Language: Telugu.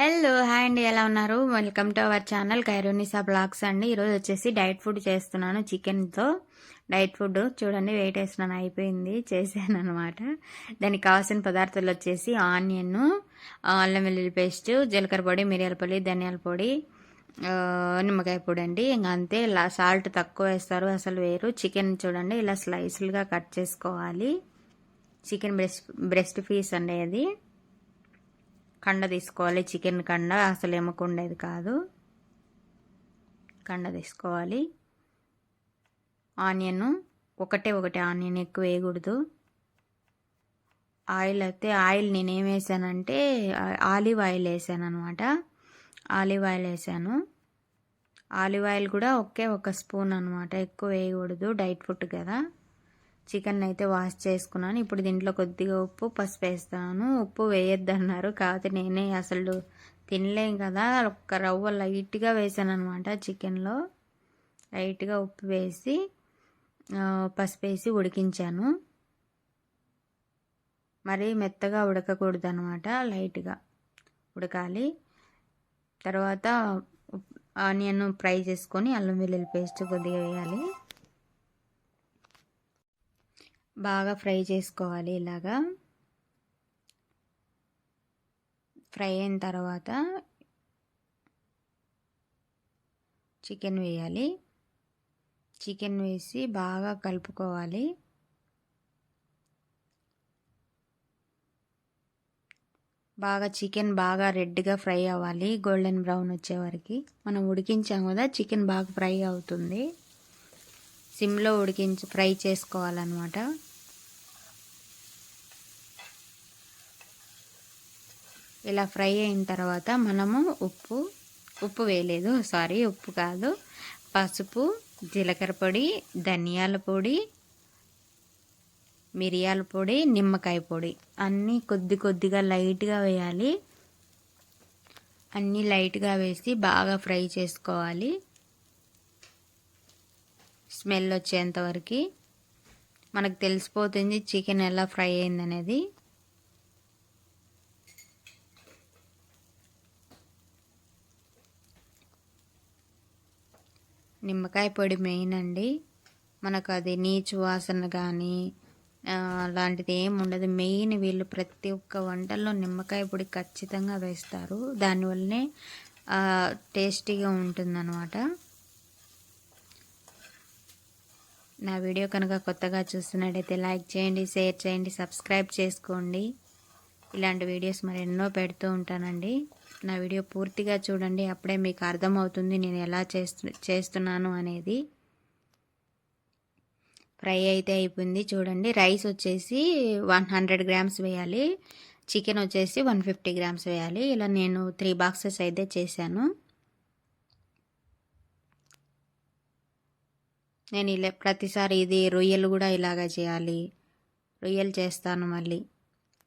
హలో హాయ్ అండి. ఎలా ఉన్నారు? Welcome to our channel Khairunnisa blogs అండి. ఈరోజు వచ్చేసి డైట్ ఫుడ్ చేస్తున్నాను చికెన్తో. డైట్ ఫుడ్ చూడండి వెయిట్ వేస్తున్నాను అయిపోయింది చేశాను అనమాట దానికి కావాల్సిన పదార్థాలు వచ్చేసి ఆనియన్ అల్లం వెల్లుల్లి పేస్ట్ జీలకర్ర పొడి మిరియాల పొడి ధనియాల పొడి నిమ్మకాయ పొడి అండి. ఇంకా అంతే ఇలా సాల్ట్ తక్కువ వేస్తారు అసలు వేరు. చికెన్ చూడండి ఇలా స్లైస్లుగా కట్ చేసుకోవాలి. చికెన్ బ్రెస్ట్ బ్రెస్ట్ పీస్ అండి అది. కండ తీసుకోవాలి. చికెన్ కండ అసలు ఎమ్మకుండేది కాదు. కండ తీసుకోవాలి. ఆనియన్ ఒకటే ఒకటే ఆనియన్ ఎక్కువ వేయకూడదు. ఆయిల్ అయితే ఆయిల్ నేనేం వేసానంటే ఆలివ్ ఆయిల్ వేసాను అనమాట ఆలివ్ ఆయిల్ వేసాను. ఆలివ్ ఆయిల్ కూడా ఒకే ఒక స్పూన్ అనమాట ఎక్కువ వేయకూడదు. డైట్ ఫుడ్ కదా. చికెన్ అయితే వాష్ చేసుకున్నాను. ఇప్పుడు దీంట్లో కొద్దిగా ఉప్పు పసుపు వేస్తాను. ఉప్పు వేయొద్దు అన్నారు కాకపోతే నేనే అసలు తినలేం కదా. ఒక్క రవ్వ లైట్గా వేసాను అనమాట చికెన్లో. లైట్గా ఉప్పు వేసి పసుపు వేసి ఉడికించాను. మరీ మెత్తగా ఉడకకూడదు అనమాట లైట్గా ఉడకాలి. తర్వాత ఆనియన్ ఫ్రై చేసుకొని అల్లం వెల్లుల్లి పేస్ట్ కొద్దిగా వేయాలి. బాగా ఫ్రై చేసుకోవాలి ఇలాగా. ఫ్రై అయిన తర్వాత చికెన్ వేయాలి. చికెన్ వేసి బాగా కలుపుకోవాలి. బాగా చికెన్ బాగా రెడ్గా ఫ్రై అవ్వాలి. గోల్డెన్ బ్రౌన్ వచ్చేవరకు మనం ఉడికించాం కదా చికెన్ బాగా ఫ్రై అవుతుంది. సిమ్లో ఉడికించి ఫ్రై చేసుకోవాలన్నమాట. ఇలా ఫ్రై అయిన తర్వాత మనము ఉప్పు ఉప్పు వేయలేదు సారీ ఉప్పు కాదు. పసుపు జీలకర్ర పొడి ధనియాల పొడి మిరియాల పొడి నిమ్మకాయ పొడి. అన్నీ కొద్ది కొద్దిగా లైట్గా వేయాలి. అన్నీ లైట్గా వేసి బాగా ఫ్రై చేసుకోవాలి. స్మెల్ వచ్చేంతవరకు మనకు తెలిసిపోతుంది చికెన్ ఎలా ఫ్రై అయిందనేది. నిమ్మకాయ పొడి మెయిన్ అండి. మనకు అది నీచు వాసన కానీ అలాంటిది ఏం ఉండదు. మెయిన్ వీళ్ళు ప్రతి ఒక్క వంటల్లో నిమ్మకాయ పొడి ఖచ్చితంగా వేస్తారు. దానివల్లనే టేస్టీగా ఉంటుందన్నమాట. నా వీడియో కనుక కొత్తగా చూస్తున్నట్టయితే లైక్ చేయండి షేర్ చేయండి సబ్స్క్రైబ్ చేసుకోండి. ఇలాంటి వీడియోస్ మరి ఎన్నో పెడుతూ ఉంటానండి. నా వీడియో పూర్తిగా చూడండి అప్పుడే మీకు అర్థమవుతుంది నేను ఎలా చేస్తు చేస్తున్నాను అనేది. ఫ్రై అయితే అయిపోయింది చూడండి. రైస్ వచ్చేసి వన్ హండ్రెడ్ గ్రామ్స్ వేయాలి. చికెన్ వచ్చేసి వన్ ఫిఫ్టీ గ్రామ్స్ వేయాలి. ఇలా నేను త్రీ బాక్సెస్ అయితే చేశాను. నేను ఇలా ప్రతిసారి ఇది రొయ్యలు కూడా ఇలాగా చేయాలి. రొయ్యలు చేస్తాను మళ్ళీ.